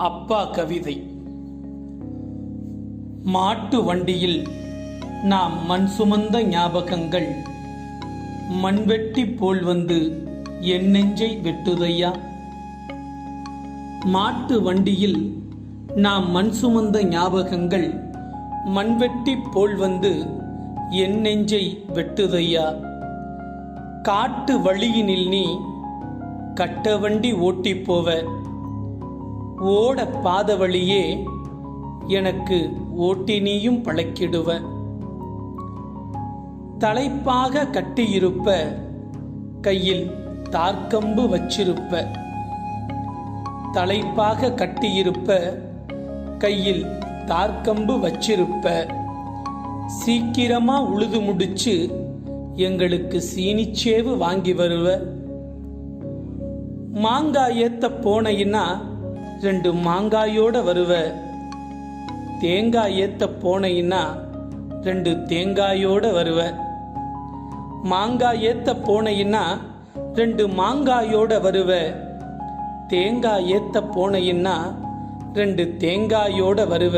அப்பா கவிதை. மாட்டு வண்டியில் நாம் மண் சுமந்த ஞாபகங்கள். மண்வெட்டி போல் வந்து என் நெஞ்சை வெட்டுதையா? மாட்டு வண்டியில் நாம் மண் சுமந்த ஞாபகங்கள். மண்வெட்டி போல் வந்து என் நெஞ்சை வெட்டுதையா? காட்டு வழியினில் நீ கட்ட வண்டி ஓட்டி போவ. ஓட பாத வழியே எனக்கு ஓட்டினியும் பழக்கிடுவ. தலைப்பாக கட்டியிருப்ப கையில் தார்க்கம்பு வச்சிருப்ப. தலைப்பாக கட்டியிருப்ப கையில் தார்க்கம்பு வச்சிருப்ப. சீக்கிரமா உழுது முடிச்சு எங்களுக்கு சீனிச்சேவு வாங்கி வருவ. மாங்காய் ஏத்த போனையின்னா ரெண்டு மாங்காயோட வருவ. தேங்காய் ஏத்த போனையின்னா ரெண்டு தேங்காயோட வருவ. மாங்காய் ஏத்த போனையின்னா ரெண்டு மாங்காயோட வருவ. தேங்காய் ஏத்த போனையின்னா ரெண்டு தேங்காயோட வருவ.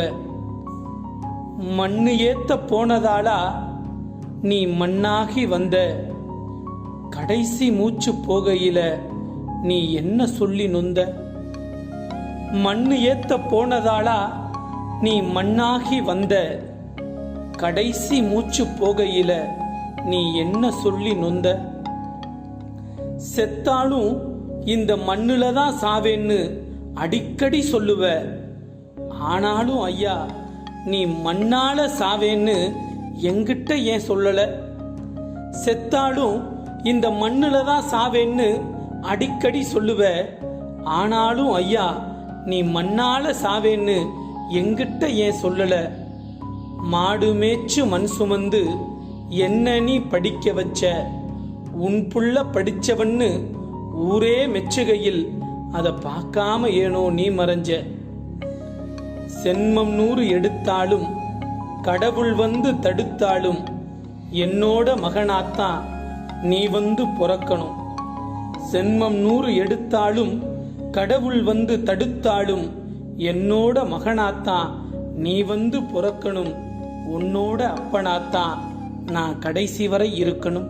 மண்ணு ஏத்த போனதாலா நீ மண்ணாகி வந்த. கடைசி மூச்சு போகையில நீ என்ன சொல்லி நொந்த? மண்ணு ஏத்த போனதாலா நீ மண்ணாகி வந்த. கடைசி மூச்சு போகையில நீ என்ன சொல்லி நொந்த? செத்தாலும் இந்த மண்ணுல தான் சாவேன்னு அடிக்கடி சொல்லுவ. ஆனாலும் ஐயா நீ மண்ணால சாவேன்னு எங்கிட்ட ஏன் சொல்லல? செத்தாலும் இந்த மண்ணுல தான் சாவேன்னு அடிக்கடி சொல்லுவ. ஆனாலும் ஐயா நீ மண்ணால சாவேன்னு எங்கிட்ட ஏன் சொல்லல? மாடு மேய்ச்சு மண் சுமந்து என்ன நீ படிக்க வச்ச? உன் புள்ள படிச்சவன்னு ஊரே மெச்சுகையில் அதை பார்க்காம ஏனோ நீ மறைஞ்ச? சென்மம் நூறு எடுத்தாலும் கடவுள் வந்து தடுத்தாலும் என்னோட மகனாத்தான் நீ வந்து பிறக்கணும். சென்மம் நூறு எடுத்தாலும் கடவுள் வந்து தடுத்தாலும் என்னோட மகனாத்தான் நீ வந்து பிறக்கணும் உன்னோட அப்பனாத்தான் நான் கடைசி வரை இருக்கணும்.